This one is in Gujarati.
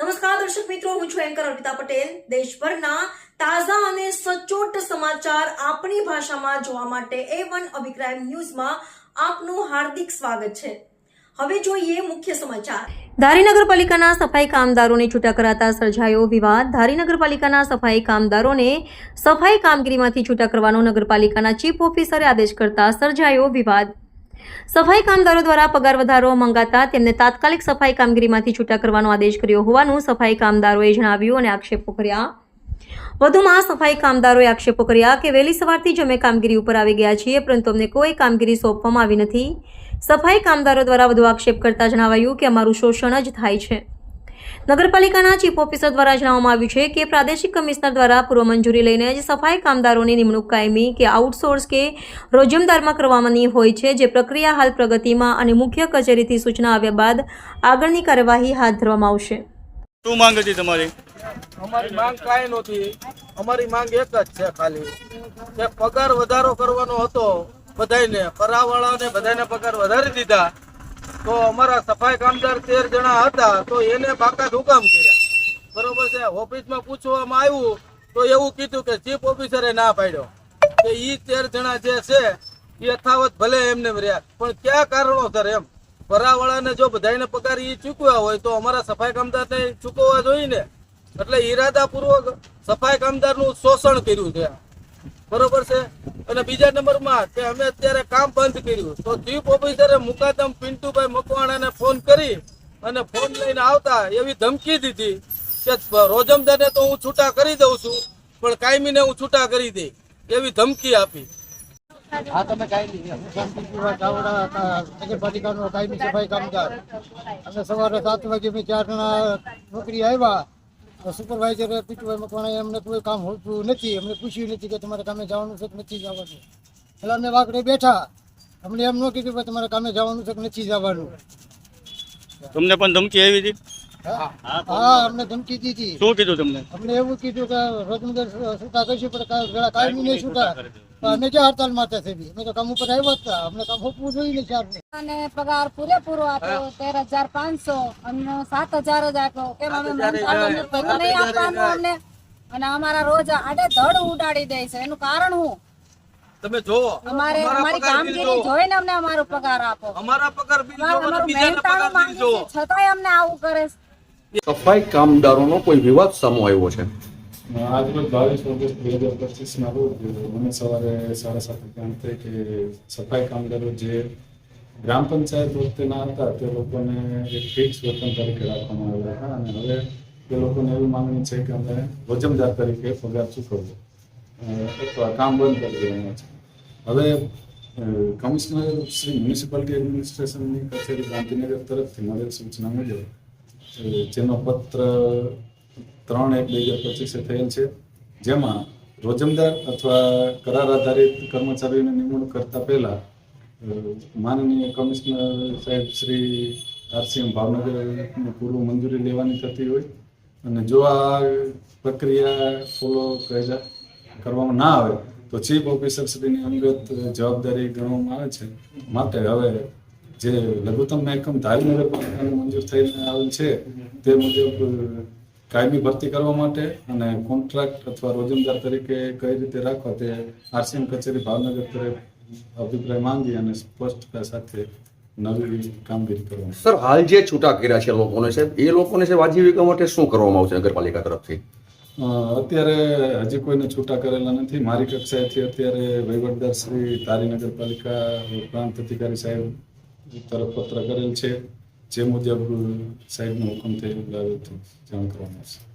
નમસ્કાર, દર્શક મિત્રો, હું છું એન્કર અર્પિતા પટેલ. દેશભરના તાજા અને સચોટ સમાચાર આપણી ભાષામાં જોવા માટે એ વન અભિપ્રાય ન્યૂઝમાં આપનું હાર્દિક સ્વાગત છે. હવે જોઈએ મુખ્ય સમાચાર. ધારી નગરપાલિકાના સફાઈ કામદારોને છૂટા કરાતા સર્જાયો વિવાદ. ધારી નગરપાલિકાના સફાઈ કામદારોને સફાઈ કામગીરીમાંથી છૂટા કરવાનો નગરપાલિકાના ચીફ ઓફિસરે આદેશ કરતા સર્જાયો વિવાદ. સફાઈ કામદારો દ્વારા પગાર વધારો મંગાતા તેમને તાત્કાલિક સફાઈ કામગીરીમાંથી છૂટા કરવાનો આદેશ કર્યો હોવાનું સફાઈ કામદારોએ જણાવ્યું અને આક્ષેપો કર્યા. વધુમાં સફાઈ કામદારોએ આક્ષેપો કર્યા કે વહેલી સવારથી જ અમે કામગીરી ઉપર આવી ગયા છીએ, પરંતુ અમને કોઈ કામગીરી સોંપવામાં આવી નથી. સફાઈ કામદારો દ્વારા વધુ આક્ષેપ કરતા જણાવાયું કે અમારું શોષણ જ થાય છે. નગરપાલિકાના ચીફ ઓફિસર દ્વારા જણાવવામાં આવ્યું છે કે પ્રાદેશિક કમિશનર દ્વારા પૂર્વ મંજૂરી લઈને જ સફાઈ કામદારોની નિમણૂક કાયમી કે આઉટસોર્સ કે રોજમદારમાં કરવાની હોય છે જે પ્રક્રિયા હાલ પ્રગતિમાં અને મુખ્ય કચેરીથી સૂચના આવ્યા બાદ આગળની કાર્યવાહી હાથ ધરવામાં આવશે. શું માંગ હતી તમારી? અમારી માંગ કાંઈ નહોતી. અમારી માંગ એક જ છે ખાલી કે પગાર વધારો કરવાનો હતો બધાને ફરાવાળાને બધાને પગાર વધારી દીધા. તો અમારા સફાઈ કામદાર તેર જણા હતા, તો એને બાકાત હુકામ કર્યા. બરોબર છે? ઓફિસમાં પૂછવામાં આવ્યું, તો એવું કીધું કે ચીફ ઓફિસરે ના પાડ્યો. કે ઈ તેર જણા જે છે યથાવત ભલે એમને રહ્યા પણ કયા કારણોસર એમ? ભરાવાળાને જો બધાને પગાર એ ચૂકવ્યા હોય, તો અમારા સફાઈ કામદારને ચૂકવવા જોઈએ ને એટલે ઈરાદાપૂર્વક સફાઈ કામદારનું શોષણ કર્યું છે. બરોબર છે? અને બીજા નંબરમાં કે અમે અત્યારે કામ બંધ કર્યું. તો ચીફ ઓફિસરે મુકાદમ પિન્ટુભાઈ મકવાણાને ફોન કરી અને ફોન લઈને આવતા એવી ધમકી દીધી કે રોજમદારને તો હું છૂટા કરી દઉં છું, પણ કાયમીને હું છૂટા કરી દઈ એવી ધમકી આપી. કાયમી. સફાઈ કામદાર. અમે સવારે સાત વાગે ચાર જણા નોકરી આવ્યા. સુપરવાઇઝરે પીટુભાઈ મકવાણાએ અમને કોઈ કામ હોતું નથી? અમને પૂછ્યું નથી કે તમારે કામે જવાનું છે કે નથી જવાનું. એટલે અમે વાકડે બેઠા. અમને એમ ન કીધું કે તમારે કામે જવાનું છે કે નથી જવાનું. તમને પણ ધમકી આવી હતી? હા. અમને ધમકી દીધી શું કીધું તમને? અમને એવું કીધું કે રોજમદાર છૂટા કહીશું પણ કાયમી નહીં છૂટા અમે જે હડતાલ માટે છે બી અમે તો કામ ઉપર આવ્યા હતા. અમને કામ હોપવું જોઈએ ને ચાર અને પગાર પૂરેપૂરો આપ્યો તેર હજાર પાંચસો અમને સાત હજાર જ આપ્યો. કેમ અમે નહીં આપવાનું અમને. અને અમારા રોજ આડે ધડ ઉડાડી દે છે. એનું કારણ હું? તમે જો અમારે અમારી કામગીરી. જોઈને અમને અમારો પગાર આપો. અમારા પગાર બિલ છતાંય અમને આવું કરે છે. સફાઈ કામદારોનો કોઈ વિવાદ સામો આવ્યો છે? આજરોજ બાવીસ ઓગસ્ટ બે હજાર પચીસના રોજ મને સવારે સાડા સાત વાગ્યા અંતે કે સફાઈ કામદારો જે ગ્રામ પંચાયત વખતેના હતા તે લોકોને એક ફિક્સ વેતન તરીકે રાખવામાં આવ્યા હતા અને હવે તે લોકોને એવી માંગણી છે કે અમે રોજમદાર તરીકે પગાર ચૂકવવો અથવા કામ બંધ કરી દેવાના છે હવે કમિશનર શ્રી મ્યુનિસિપાલિટી એડમિનિસ્ટ્રેશનની કચેરી ગાંધીનગર તરફથી મળેલ સૂચના મુજબ જેનો પત્ર ત્રણ એક બે હજાર પચીસે થયેલ છે. જેમાં રોજમદાર અથવા કરાર આધારિત કર્મચારીઓની નિમણૂક કરતા પહેલા માનનીય કમિશનર સાહેબ શ્રી આરસીએમ ભાવનગરની પૂર્વ મંજૂરી લેવાની થતી હોય અને જો આ પ્રક્રિયા ફોલો કરવામાં ના આવે, તો ચીફ ઓફિસર શ્રીની અંગત જવાબદારી ગણવામાં આવે છે. માટે હવે જે લઘુત્તમ મહેકમ ધારી નગરપાલિકાને મંજૂર થઈને આવેલ છે, તે મુજબ કાયમી ભરતી કરવા માટે અને કોન્ટ્રાક્ટ અથવા રોજમદાર તરીકે કઈ રીતે રાખવા તે આરસીએમ કચેરી ભાવનગર તરફ અભિપ્રાય માંગી અને સ્પષ્ટતા સાથે નવી કામગીરી કરવાની. સર હાલ જે છૂટા કર્યા છે લોકોને છે એ લોકોને છે આજીવિકા માટે શું કરવામાં આવશે નગરપાલિકા તરફથી? અત્યારે હજી કોઈને છૂટા કરેલા નથી. મારી કક્ષાએથી અત્યારે વહીવટદાર શ્રી તારી નગરપાલિકા પ્રાંત અધિકારી સાહેબ તરફ પત્ર કરેલ છે. જે મુજબ સાહેબનો હુકમ થયેલ જાણ કરવામાં આવશે